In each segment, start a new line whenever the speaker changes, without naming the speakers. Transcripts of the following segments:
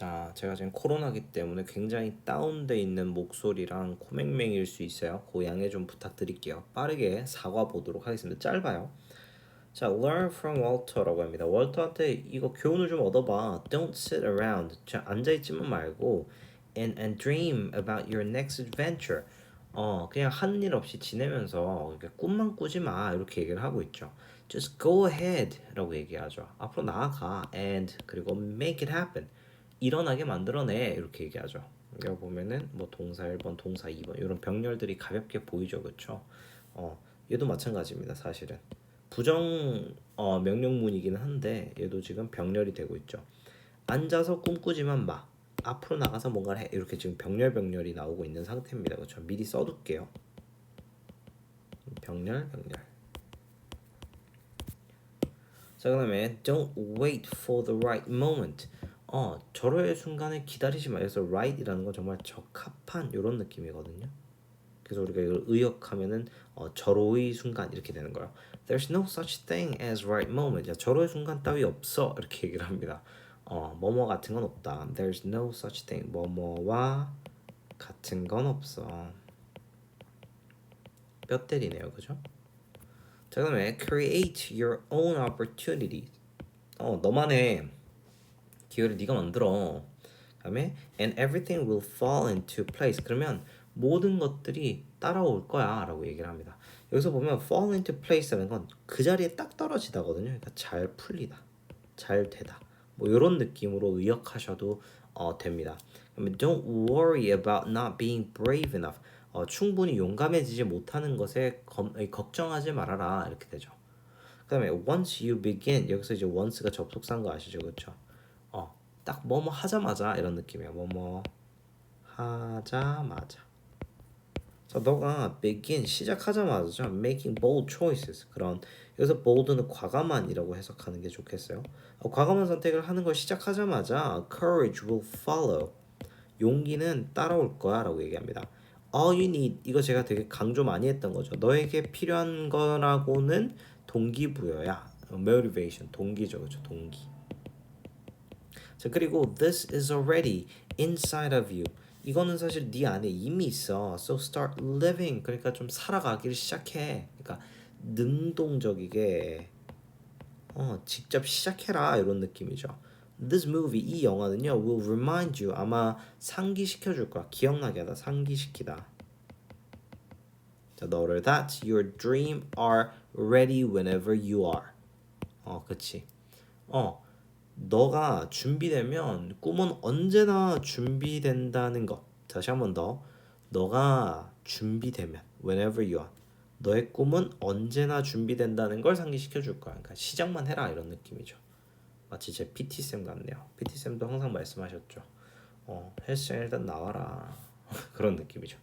자, 제가 지금 코로나기 때문에 굉장히 다운돼 있는 목소리랑 코맹맹일 수 있어요. 그 양해 좀 부탁드릴게요. 빠르게 사과 보도록 하겠습니다. 짧아요. 자, learn from Walter라고 합니다. 월터한테 이거 교훈을 좀 얻어봐. Don't sit around. 자, 앉아있지만 말고 and, and dream about your next adventure. 어, 그냥 하는 일 없이 지내면서 꿈만 꾸지 마. 이렇게 얘기를 하고 있죠. Just go ahead라고 얘기하죠. 앞으로 나아가 and 그리고 make it happen. 일어나게 만들어내 이렇게 얘기하죠. 여기 보면은 뭐 동사 1번, 동사 2번 이런 병렬들이 가볍게 보이죠, 그렇죠? 어, 얘도 마찬가지입니다, 사실은. 부정 어, 명령문이기는 한데 얘도 지금 병렬이 되고 있죠. 앉아서 꿈꾸지만 마. 앞으로 나가서 뭔가를 해. 이렇게 지금 병렬 병렬이 나오고 있는 상태입니다. 그렇죠? 미리 써둘게요. 병렬 병렬. 자 그다음에 don't wait for the right moment. 어 절호의 순간을 기다리지 마. 그래서 right이라는 건 정말 적합한 이런 느낌이거든요. 그래서 우리가 이걸 의역하면은 어, 절호의 순간 이렇게 되는 거예요. There's no such thing as right moment. 야, 절호의 순간 따위 없어 이렇게 얘기를 합니다. 어 뭐뭐 같은 건 없다. There's no such thing. 뭐뭐와 같은 건 없어. 뼈 때리네요, 그죠? 자 그다음에 create your own opportunities. 어 너만의 기회를 네가 만들어. 그다음에 and everything will fall into place. 그러면 모든 것들이 따라올 거야라고 얘기를 합니다. 여기서 보면 fall into place라는 건 그 자리에 딱 떨어지다거든요. 그러니까 잘 풀리다, 잘 되다. 뭐 이런 느낌으로 의역하셔도 어, 됩니다. 그러면 don't worry about not being brave enough. 어, 충분히 용감해지지 못하는 것에 검, 걱정하지 말아라 이렇게 되죠. 그다음에 once you begin 여기서 이제 once가 접속사인 거 아시죠, 그렇죠? 어, 딱 뭐뭐 하자마자 이런 느낌이에요. 뭐뭐 하자마자. 자, 너가 begin 시작하자마자 making bold choices 그런 여기서 bold는 과감한이라고 해석하는 게 좋겠어요. 어, 과감한 선택을 하는 걸 시작하자마자 courage will follow 용기는 따라올 거야라고 얘기합니다. All you need 이거 제가 되게 강조 많이 했던 거죠. 너에게 필요한 거라고는 동기부여야. motivation 동기죠, 그렇죠? 동기. 자 그리고 this is already inside of you. 이거는 사실 네 안에 이미 있어. So start living. 그러니까 좀 살아가기를 시작해. 그러니까 능동적이게 어 직접 시작해라 이런 느낌이죠. This movie 이 영화는요 will remind you 아마 상기시켜 줄 거야. 기억나게 하다. 상기시키다. 자 너를 that your dream are ready whenever you are. 어 그치. 어 너가 준비되면 꿈은 언제나 준비된다는 것. 다시 한 번 더. 너가 준비되면 whenever you are. 너의 꿈은 언제나 준비된다는 걸 상기시켜 줄 거야. 그러니까 시작만 해라 이런 느낌이죠. 마치 제 PT 쌤 같네요. PT 쌤도 항상 말씀하셨죠. 어, 헬스장 일단 나와라. 그런 느낌이죠.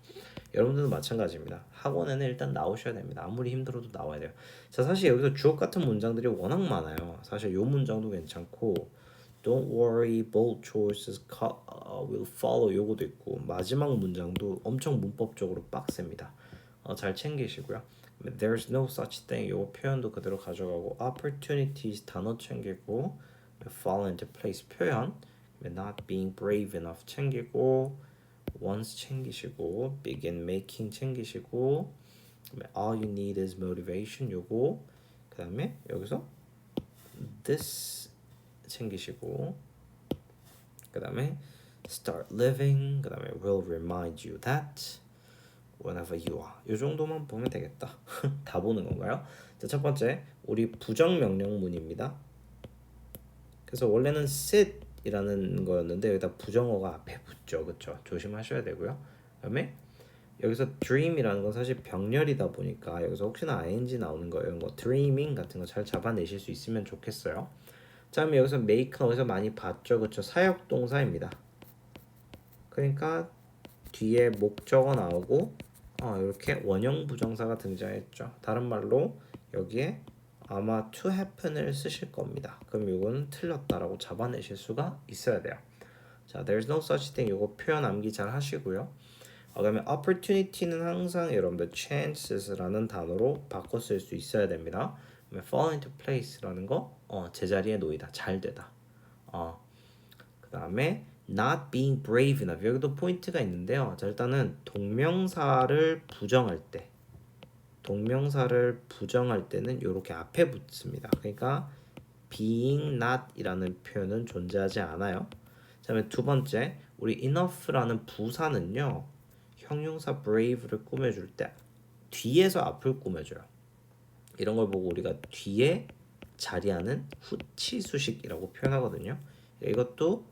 여러분들도 마찬가지입니다. 학원에는 일단 나오셔야 됩니다. 아무리 힘들어도 나와야 돼요. 자, 사실 여기서 주옥 같은 문장들이 워낙 많아요. 사실 요 문장도 괜찮고 Don't worry, bold choices will follow 요거도 있고 마지막 문장도 엄청 문법적으로 빡셉니다. 어, 잘 챙기시고요. There's no such thing 요 표현도 그대로 가져가고 opportunities 단어 챙기고 fall into place 표현 not being brave enough 챙기고 once 챙기시고 begin making 챙기시고 all you need is motivation 요거 그 다음에 여기서 this 챙기시고 그 다음에 start living 그 다음에 will remind you that whenever you are 이 정도만 보면 되겠다 다 보는 건가요? 자, 첫 번째 우리 부정 명령문입니다 그래서 원래는 sit 이라는 거였는데 여기다 부정어가 앞에 붙죠. 그렇죠? 조심하셔야 되고요. 그다음에 여기서 dream이라는 건 사실 병렬이다 보니까 여기서 혹시나 ing 나오는 거예요. 뭐 dreaming 같은 거 잘 잡아내실 수 있으면 좋겠어요. 자, 그럼 여기서 make는 어디서 많이 봤죠. 그렇죠? 사역 동사입니다. 그러니까 뒤에 목적어 나오고 어, 이렇게 원형 부정사가 등장했죠. 다른 말로 여기에 아마 to happen을 쓰실 겁니다. 그럼 이거는 틀렸다라고 잡아내실 수가 있어야 돼요. 자, there's no such thing. 이거 표현 암기 잘 하시고요. 어, 그다음에 opportunity는 항상 여러분들 chances라는 단어로 바꿔 쓸 수 있어야 됩니다. fall into place라는 거 어, 제자리에 놓이다, 잘 되다. 어, 그다음에 not being brave enough 여기도 포인트가 있는데요. 자 일단은 동명사를 부정할 때 동명사를 부정할 때는 이렇게 앞에 붙습니다. 그러니까 being not이라는 표현은 존재하지 않아요. 그다음에 두 번째 우리 enough라는 부사는요 형용사 brave를 꾸며줄 때 뒤에서 앞을 꾸며줘요. 이런 걸 보고 우리가 뒤에 자리하는 후치 수식이라고 표현하거든요. 이것도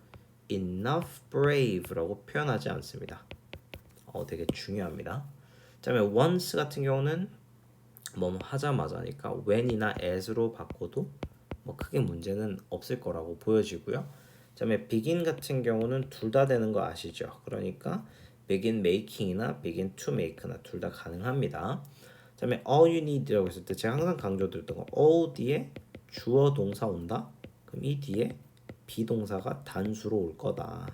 enough brave라고 표현하지 않습니다. 어, 되게 중요합니다. 그다음에 once 같은 경우는 뭐 하자마자니까 when이나 as로 바꿔도 뭐 크게 문제는 없을 거라고 보여지고요. 그다음에 begin 같은 경우는 둘 다 되는 거 아시죠? 그러니까 begin making이나 begin to make나 둘 다 가능합니다. 그다음에 all you need라고 했을 때 제가 항상 강조드렸던 거 all 뒤에 주어 동사 온다. 그럼 이 뒤에 비동사가 단수로 올 거다.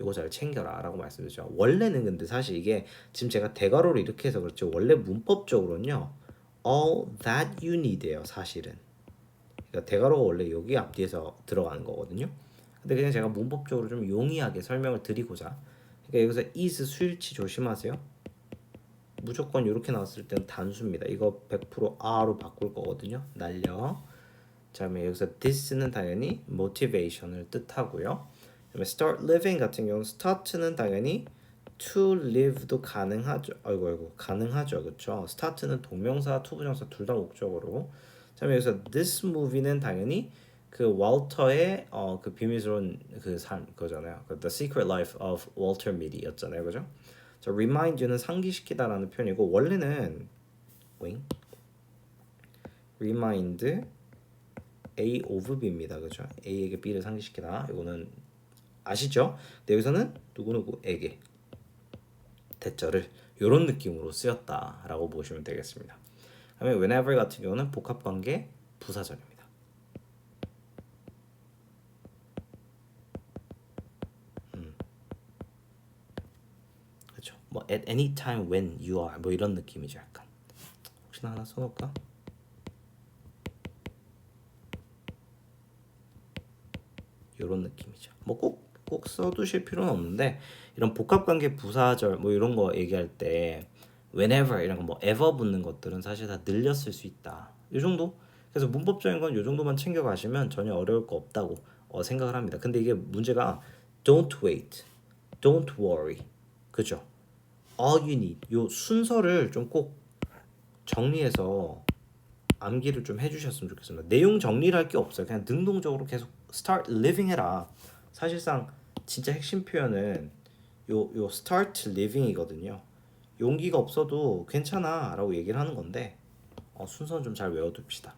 요거 잘 챙겨라 라고 말씀드렸죠. 원래는 근데 사실 이게 지금 제가 대괄호를 이렇게 해서 그렇죠. 원래 문법적으로는요. All that you need예요, 사실은. 그러니까 대괄호가 원래 여기 앞뒤에서 들어가는 거거든요. 근데 그냥 제가 문법적으로 좀 용이하게 설명을 드리고자. 그러니까 여기서 is 수일치 조심하세요. 무조건 이렇게 나왔을 때는 단수입니다. 이거 100% R로 바꿀 거거든요. 날려. 그다음에 여기서 this는 당연히 motivation을 뜻하고요. 그다음에 start living 같은 경우는 start는 당연히 to live도 가능하죠. 아이고 아이고 가능하죠. 그렇죠? start는 동명사, 투부정사 둘 다 목적으로. 그다음에 여기서 this movie는 당연히 그 walter의 어 그 비밀스러운 그삶 그거잖아요. 그 The Secret Life of Walter Mitty였잖아요. 그죠? 자, remind you는 상기시키다라는 표현이고 원래는 wing remind A of B입니다. 그죠? A에게 B를 상기시키다. 이거는 아시죠? 근데 여기서는 누구누구에게 대절을 이런 느낌으로 쓰였다라고 보시면 되겠습니다. 그다음에 whenever 같은 경우는 복합 관계 부사절입니다. 음. 그렇죠. 뭐 at any time when you are 뭐 이런 느낌이죠, 약간. 혹시나 하나 써놓을까? 이런 느낌이죠. 뭐 꼭 꼭 써두실 필요는 없는데 이런 복합관계 부사절 뭐 이런 거 얘기할 때 whenever 이런 거뭐 ever 붙는 것들은 사실 다 늘렸을 수 있다. 이 정도. 그래서 문법적인 건 이 정도만 챙겨 가시면 전혀 어려울 거 없다고 어, 생각을 합니다. 근데 이게 문제가 don't wait, don't worry, 그죠? all you need 요 순서를 좀 꼭 정리해서 암기를 좀 해주셨으면 좋겠습니다. 내용 정리를 할 게 없어요. 그냥 능동적으로 계속 start living 해라. 사실상 진짜 핵심 표현은 요, 요 start living이거든요. 용기가 없어도 괜찮아 라고 얘기를 하는 건데 어, 순서는 좀 잘 외워둡시다.